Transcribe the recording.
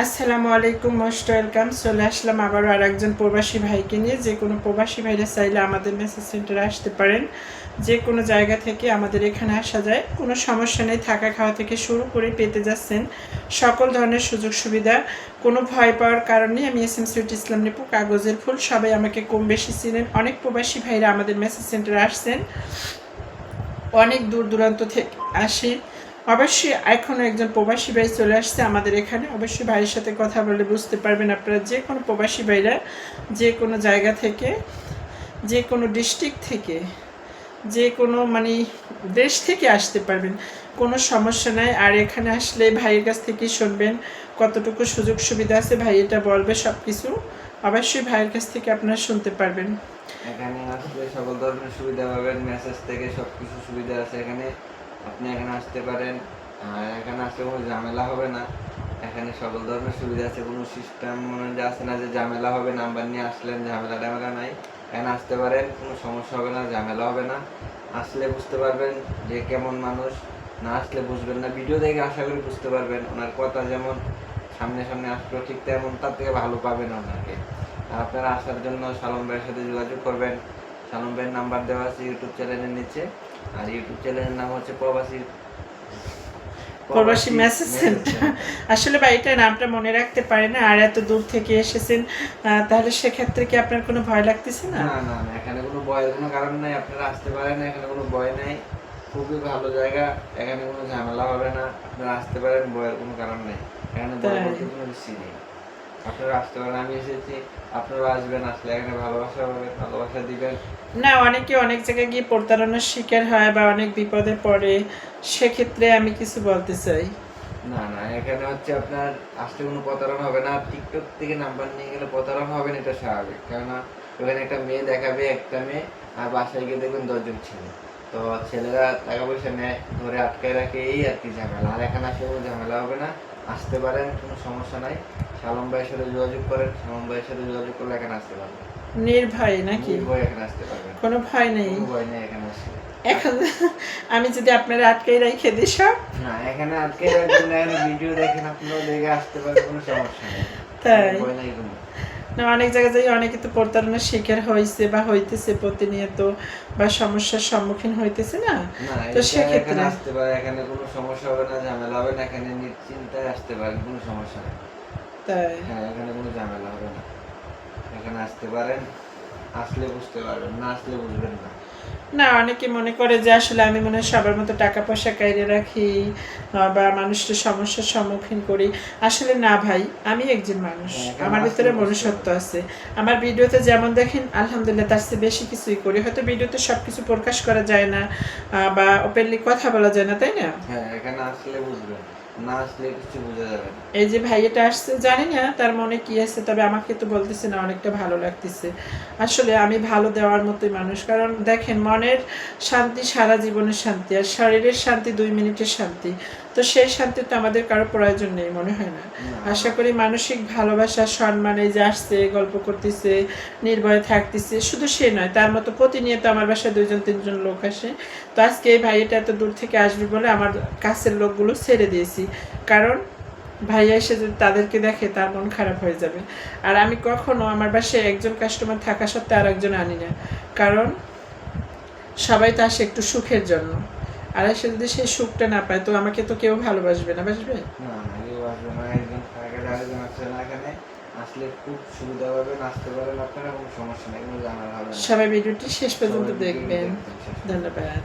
আসসালামু আলাইকুম most welcome চলে আসলাম আবারও আর একজন প্রবাসী ভাইকে নিয়ে। যে কোনো প্রবাসী ভাইরা চাইলে আমাদের মেসেজ সেন্টারে আসতে পারেন। যে কোনো জায়গা থেকে আমাদের এখানে আসা যায়। কোনো সমস্যা নেই, থাকা খাওয়া থেকে শুরু করে পেতে যাচ্ছেন। সকল ধরনের সুযোগ সুবিধা। কোনো ভয় পাওয়ার কারণে আমি এস এম সুইট ইসলাম নিপু, কাগজের ফুল। সবাই আমাকে কম বেশি চিনেন। অনেক প্রবাসী ভাইরা আমাদের মেসেজ সেন্টারে আসছেন। অনেক দূর দূরান্ত থেকে আসে। অবশ্যই এখনও একজন প্রবাসী ভাই চলে আসছে আমাদের এখানে। অবশ্যই ভাইয়ের সাথে কথা বলে বুঝতে পারবেন আপনারা যে কোনো প্রবাসী ভাইরা যে কোনো জায়গা থেকে, যে কোনো ডিস্ট্রিক্ট থেকে, যে কোনো মানে দেশ থেকে আসতে পারবেন। কোনো সমস্যা নাই। আর এখানে আসলে ভাইয়ের কাছ থেকেই শুনবেন কতটুকু সুযোগ সুবিধা আছে, ভাই এটা বলবে সব কিছু অবশ্যই ভাইয়ের কাছ থেকে আপনারা শুনতে পারবেন। এখানে আসলে সকল ধরনের সুবিধা পাবেন মেসেজ থেকে সব কিছু সুবিধা আছে। এখানে আপনি এখানে আসতে পারেন এখানে আসলে কোনো ঝামেলা হবে না। এখানে সকল ধরনের সুবিধা আছে, কোনো সিস্টেম আছে না যে ঝামেলা হবে নাম্বার নিয়ে আসলেন, ঝামেলা টামেলা নাই। এখানে আসতে পারেন, কোনো সমস্যা হবে না, ঝামেলা হবে না। আসলে বুঝতে পারবেন যে কেমন মানুষ, না আসলে বুঝবেন না। ভিডিও দেখে আশা করি বুঝতে পারবেন, ওনার কথা যেমন সামনে সামনে আসলো, ঠিক তেমন তার থেকে ভালো পাবেন ওনাকে। আর আপনারা আসার জন্য সালম ভাইয়ের সাথে যোগাযোগ করবেন। সালম ভাইয়ের নাম্বার দেওয়া আছে ইউটিউব চ্যানেলের নিচে। আর ইউটিউব চ্যানেলের নাম হচ্ছে প্রবাসী প্রবাসী মেসেজ সেন্টার আসলে বাড়িটা নামটা মনে রাখতে পারে না আর এত দূর থেকে এসেছেন তাহলে সেক্ষেত্রে কি আপনার কোনো ভয় লাগতেছে না? না না এখানে কোনো ভয়ের কোনো কারণ নাই আপনারা আসতে পারেন এখানে কোনো ভয় নাই। খুবই ভালো জায়গা এখানে কোনো ঝামেলা হবে না আপনারা আসতে পারেন ভয়ের কোনো কারণ নেই। এখানে ভয়? বলতে কোনো কিছু নেই। আপনারা আসতে পারেন আমি এসেছি আপনারা আসবেন আসলে এখানে ভালোবাসা হবে ভালোবাসা দিবেন। না অনেকে অনেক জায়গায় গিয়ে প্রতারণার শিকার হয় বা অনেক বিপদে পড়ে সেক্ষেত্রে আমি কিছু বলতে চাই। না না এখানে হচ্ছে আপনার আসতে কোনো প্রতারণা হবে না টিকটক থেকে নাম্বার নিয়ে গেলে প্রতারণা হবে না এটা স্বাভাবিক। কেননা ওখানে একটা মেয়ে দেখাবে একটা মেয়ে আর বাসায় গিয়ে দেখবেন দশজন ছেলে। তো ছেলেরা টাকা পয়সা নেয় ধরে আটকায় রাখে এই আর কি ঝামেলা। আর এখানে আসলে কোনো ঝামেলা হবে না আসতে পারেন কোনো সমস্যা নাই। শালম ভাইয়ের সাথে যোগাযোগ করেন শালম ভাইয়ের সাথে যোগাযোগ করলে এখানে আসতে পারবেন। নির্ভয় নাকি? এখানে আসতে পারবেন। কোনো ভয় নেই? ভয় নেই এখানে আসলে এখন আমি যদি আপনারা আটকাই রাখে দিই সব। না এখানে আজকে রাখবেন না, ভিডিও দেখেন আপনারাও দেখে আসতে পারেন কোনো সমস্যা নেই। তাই? ভয় নাই কোনো। না অনেক জায়গায় যাই অনেকে তো প্রতারণার শিকার হয়েছে বা হইতেছে প্রতিনিয়ত বা সমস্যার সম্মুখীন হইতেছে না? না তো সেক্ষেত্রে? আসতে পারে এখানে কোনো সমস্যা হবে না ঝামেলা হবে না এখানে নিশ্চিন্তায় আসতে পারেন কোনো সমস্যা নেই। তাই? হ্যাঁ এখানে কোনো ঝামেলা হবে না। এখানে আসতে পারেন আসলে বুঝতে পারবেন না আসলে বুঝবেন না। না অনেকে মনে করে যে আসলে আমি মনে হয় সবার মতো টাকা পয়সা কাইরে রাখি বা মানুষের সমস্যার সম্মুখীন করি। আসলে না ভাই আমি একজন মানুষ। হ্যাঁ, আমার ভিতরে মনুষ্যত্ব আছে। আমার ভিডিওতে যেমন দেখেন আলহামদুলিল্লাহ তার চেয়ে বেশি কিছুই করি। হয়তো ভিডিওতে সব কিছু প্রকাশ করা যায় না বা ওপেনলি কথা বলা যায় না তাই না? হ্যাঁ এখানে আসলে বুঝবেন এই যে ভাইয়াটা আসছে, জানি না তার মনে কি আছে, তবে আমাকে তো বলতেছে না অনেকটা ভালো লাগতেছে। আসলে আমি ভালো দেওয়ার মতোই মানুষ, কারণ দেখেন মনের শান্তি, সারা জীবনের শান্তি, আর শরীরের শান্তি, দুই মিনিটের শান্তি। তো সেই শান্তি তো আমাদের কারও প্রয়োজন নেই মনে হয় না। আশা করি মানসিক ভালোবাসা সম্মানে যে আসছে গল্প করতেছে নির্ভয়ে থাকতেছে শুধু সে নয় তার মতো প্রতিনিয়ত আমার বাসায় দুজন তিনজন লোক আসে। তো আজকে এই ভাইটা এত দূর থেকে আসবে বলে আমার কাছের লোকগুলো ছেড়ে দিয়েছি। কারণ ভাইয়া এসে যদি তাদেরকে দেখে তার মন খারাপ হয়ে যাবে। আর আমি কখনো আমার বাসায় একজন কাস্টমার থাকা সত্ত্বেও আর একজন আনি না। কারণ সবাই তো আসে একটু সুখের জন্য। আর এসে যদি সেই সুখটা না পায় তো আমাকে তো কেউ ভালোবাসবে না বাসবে? না কেউ আসবে না। একজন থাকে আরেকজন আসছে না এখানে আসলে খুব সুবিধা পাবেন আসতে পারেন আপনারা কোনো সমস্যা নেই কোনো জানার হবে সবাই ভিডিওটি শেষ পর্যন্ত দেখবেন। ধন্যবাদ।